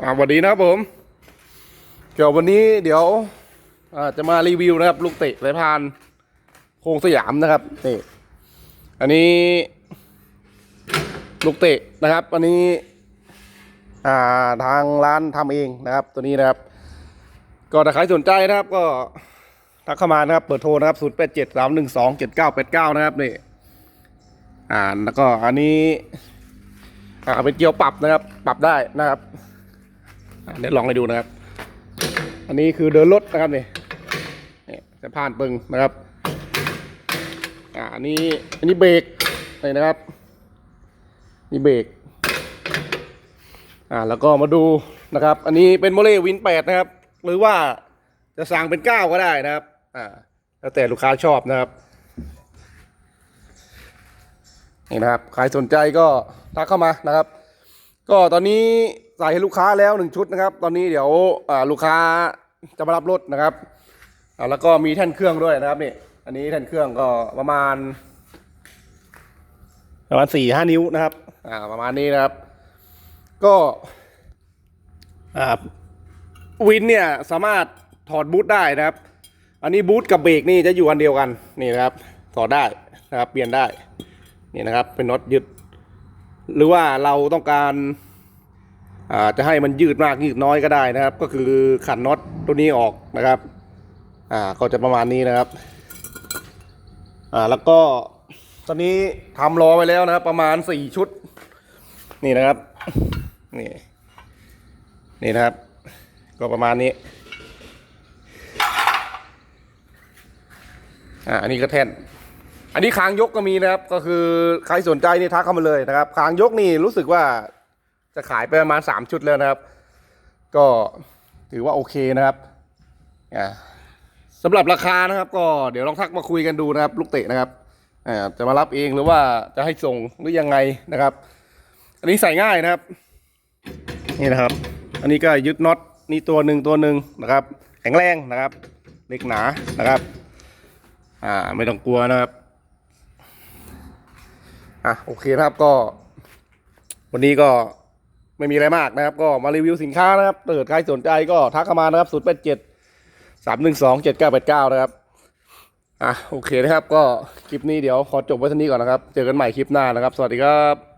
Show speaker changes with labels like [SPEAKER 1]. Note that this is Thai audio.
[SPEAKER 1] อ่าสวัสดีนะครับผมเดี๋ยววันนี้เดี๋ยวจะมารีวิวนะครับ ลูกเตะสายพานโคงสยามนะครับนี่อันนี้ ลูกเตะนะครับ อันนี้อ่าทางร้านทำเองนะครับ ตัวนี้นะครับ ก็ถ้าใครสนใจนะครับ ก็ทักเข้ามานะครับ เปิดโทรนะครับ0 8 7 3 1 2 7 9 8 9นะครับนี่อ่าแล้วก็อันนี้อ่าเป็นเกียวปรับนะครับ ปรับได้นะครับ เดี๋ยวลองให้ดูนะครับ อันนี้คือเดินรถนะครับนี่นี่จะผ่านปึงนะครับอ่าอันนี้อันนี้เบรกนี่นะครับ นี่เบรกอ่าแล้วก็มาดูนะครับ อันนี้เป็นโมเลวินแปดนะครับ หรือว่าจะสั่งเป็นเก้าก็ได้นะครับอ่าแล้วแต่ลูกค้าชอบนะครับนี่นะครับใครสนใจก็ทักเข้ามานะครับ ก็ตอนนี้ใส่ให้ลูกค้าแล้วหนึ่งชุดนะครับ ตอนนี้เดี๋ยวอ่าลูกค้าจะมารับรถนะครับอ่าแล้วก็มีแท่นเครื่องด้วยนะครับนี่อันนี้แท่นเครื่องก็ประมาณ ประมาณสี่ห้านิ้วนะครับอ่าประมาณนี้นะครับ ก็อ่าวินเนี่ยสามารถถอดบูทได้นะครับ อันนี้บูทกับเบรกนี่จะอยู่อันเดียวกันนี่นะครับถอดได้นะครับเปลี่ยนได้นี่นะครับเป็นน็อตยึด หรือว่าเราต้องการาจะให้มันยืดมากยืดน้อยก็ได้นะครับ ก็คือขันน็อตตัวนี้ออกนะครับอ่าก็จะประมาณนี้นะครับอ่าแล้วก็ตอนนี้ทำรอไว้แล้วนะครับ ประมาณสี่ชุด นี่นะครับนี่นี่นะครับ ก็ประมาณนี้อ่าอันนี้ก็แท่น อันนี้คางยกก็มีนะครับ ก็คือใครสนใจนี่ทักเข้ามาเลยนะครับคางยกนี่รู้สึกว่าจะขายไปประมาณสามชุดแล้วนะครับ ก็ถือว่าโอเคนะครับอ่าสำหรับราคานะครับ ก็เดี๋ยวลองทักมาคุยกันดูนะครับ ลูกเตะนะครับอ่าจะมารับเองหรือว่าจะให้ส่งหรือยังไงนะครับ อันนี้ใส่ง่ายนะครับ นี่นะครับ อันนี้ก็ยึดน็อตนี่ตัวหนึ่งตัวหนึ่งนะครับ แข็งแรงนะครับเหล็กหนานะครับ อ่าไม่ต้องกลัวนะครับ อะโอเคนะครับก็ วันนี้ก็ไม่มีอะไรมากนะครับ ก็มารีวิวสินค้านะครับเกิดใครสนใจก็ทักเข้ามานะครับ0 8 7 3 1 2 7 9 8 9นะครับอะโอเคนะครับ ก็คลิปนี้เดี๋ยวขอจบไว้เท่านี้ก่อนนะครับ เจอกันใหม่คลิปหน้านะครับ สวัสดีครับ